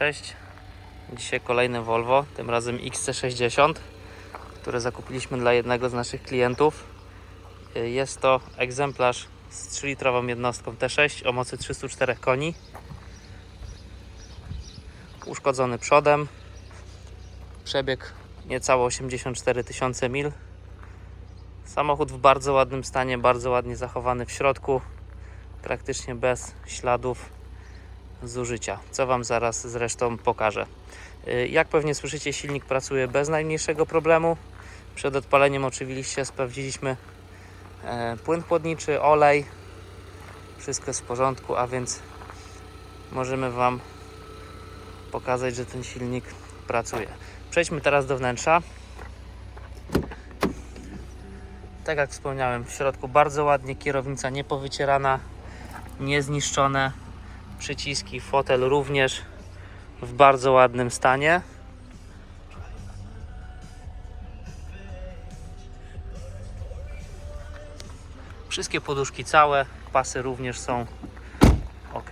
Cześć. Dzisiaj kolejny Volvo, tym razem XC60, które zakupiliśmy dla jednego z naszych klientów. Jest to egzemplarz z 3-litrową jednostką T6 o mocy 304 koni. Uszkodzony przodem. Przebieg niecałe 84 tysiące mil. Samochód w bardzo ładnym stanie, bardzo ładnie zachowany w środku. Praktycznie bez śladów zużycia, co Wam zaraz zresztą pokażę. Y, Jak pewnie słyszycie, silnik pracuje bez najmniejszego problemu. Przed odpaleniem oczywiście sprawdziliśmy e, płyn chłodniczy, olej. Wszystko jest w porządku, a więc możemy Wam pokazać, że ten silnik pracuje. Przejdźmy teraz do wnętrza. Tak jak wspomniałem, w środku bardzo ładnie, kierownica niepowycierana, niezniszczone przyciski, fotel również w bardzo ładnym stanie. Wszystkie poduszki całe, pasy również są ok.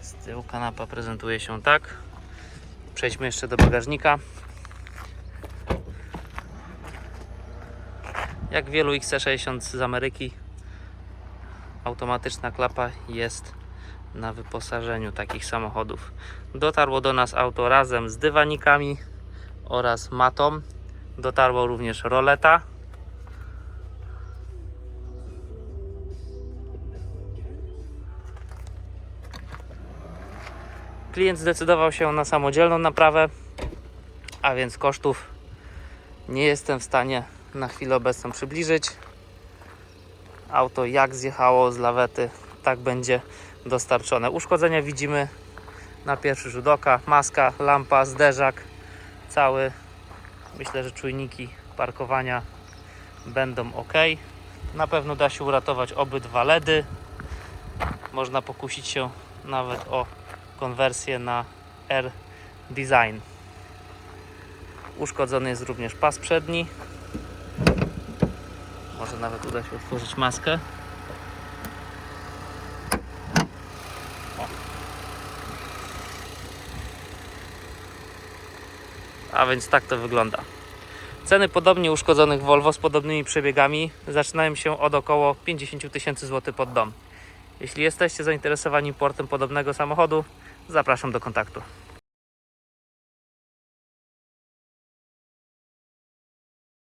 Z tyłu kanapa prezentuje się tak. Przejdźmy jeszcze do bagażnika. Jak wielu XC60 z Ameryki, automatyczna klapa jest na wyposażeniu takich samochodów. Dotarło do nas auto razem z dywanikami oraz matą. Dotarło również roleta. Klient zdecydował się na samodzielną naprawę, a więc kosztów nie jestem w stanie na chwilę obecną przybliżyć auto jak zjechało z lawety, tak będzie dostarczone. Uszkodzenia widzimy na pierwszy rzut oka. Maska, lampa, zderzak, cały. Myślę, że czujniki parkowania będą ok. Na pewno da się uratować obydwa LEDy. Można pokusić się nawet o konwersję na R Design. Uszkodzony jest również pas przedni. Może nawet uda się otworzyć maskę. O. A więc tak to wygląda. Ceny podobnie uszkodzonych Volvo z podobnymi przebiegami zaczynają się od około 50 tysięcy złotych pod dom. Jeśli jesteście zainteresowani portem podobnego samochodu, zapraszam do kontaktu.